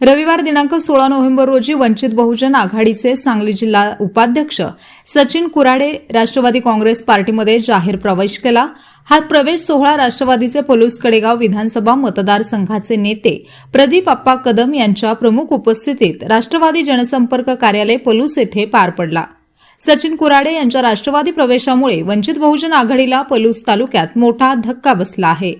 रविवार दिनांक सोळा नोव्हेंबर रोजी वंचित बहुजन आघाडीचे सांगली जिल्हा उपाध्यक्ष सचिन कुराडे राष्ट्रवादी काँग्रेस पार्टीमध्ये जाहीर प्रवेश केला. हा प्रवेश सोहळा राष्ट्रवादीचे पलूस कडेगाव विधानसभा मतदारसंघाचे नेते प्रदीप अप्पा कदम यांच्या प्रमुख उपस्थितीत राष्ट्रवादी जनसंपर्क कार्यालय पलूस येथे पार पडला. सचिन कुराडे यांच्या राष्ट्रवादी प्रवेशामुळे वंचित बहुजन आघाडीला पलूस तालुक्यात मोठा धक्का बसला आहे.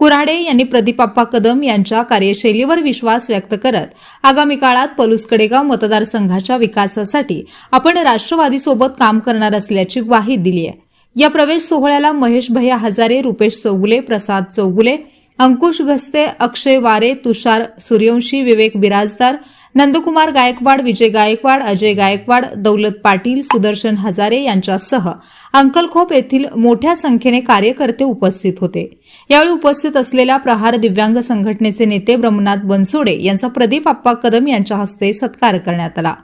कुऱ्हाडे यांनी प्रदीपाप्पा कदम यांच्या कार्यशैलीवर विश्वास व्यक्त करत आगामी काळात पलूस कडेगाव मतदारसंघाच्या विकासासाठी आपण राष्ट्रवादीसोबत काम करणार असल्याची ग्वाही दिली आहे. या प्रवेश सोहळ्याला महेश भैया हजारे रुपेश चौगुले प्रसाद चौगुले अंकुश घस्ते अक्षय वारे तुषार सूर्यवंशी विवेक बिराजदार नंदकुमार गायकवाड विजय गायकवाड अजय गायकवाड दौलत पाटील सुदर्शन हजारे यांच्यासह अंकलखोप येथील मोठ्या संख्येने कार्यकर्ते उपस्थित होते. यावेळी उपस्थित असलेल्या प्रहार दिव्यांग संघटनेचे नेते ब्रह्मनाथ बनसोडे यांचा प्रदीप आप्पा कदम यांच्या हस्ते सत्कार करण्यात आला.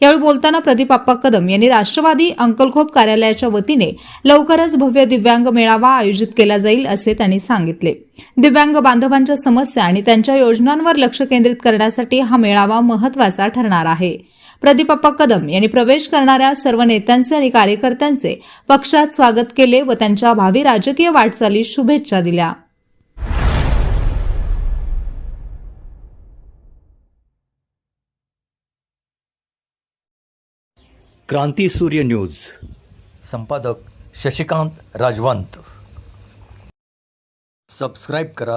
यावेळी बोलताना प्रदीप आप्पा कदम यांनी राष्ट्रवादी अंकलखोप कार्यालयाच्या वतीने लवकरच भव्य दिव्यांग मेळावा आयोजित केला जाईल असे त्यांनी सांगितले. दिव्यांग बांधवांच्या समस्या आणि त्यांच्या योजनांवर लक्ष केंद्रित करण्यासाठी हा मेळावा महत्त्वाचा ठरणार आहे. प्रदीप अप्पा कदम यांनी प्रवेश करणाऱ्या सर्व नेत्यांचे आणि कार्यकर्त्यांचे पक्षात स्वागत केले व त्यांच्या भावी राजकीय वाटचालीस शुभेच्छा दिल्या. क्रांती सूर्य न्यूज. संपादक शशिकांत राजवंत. सबस्क्राईब करा.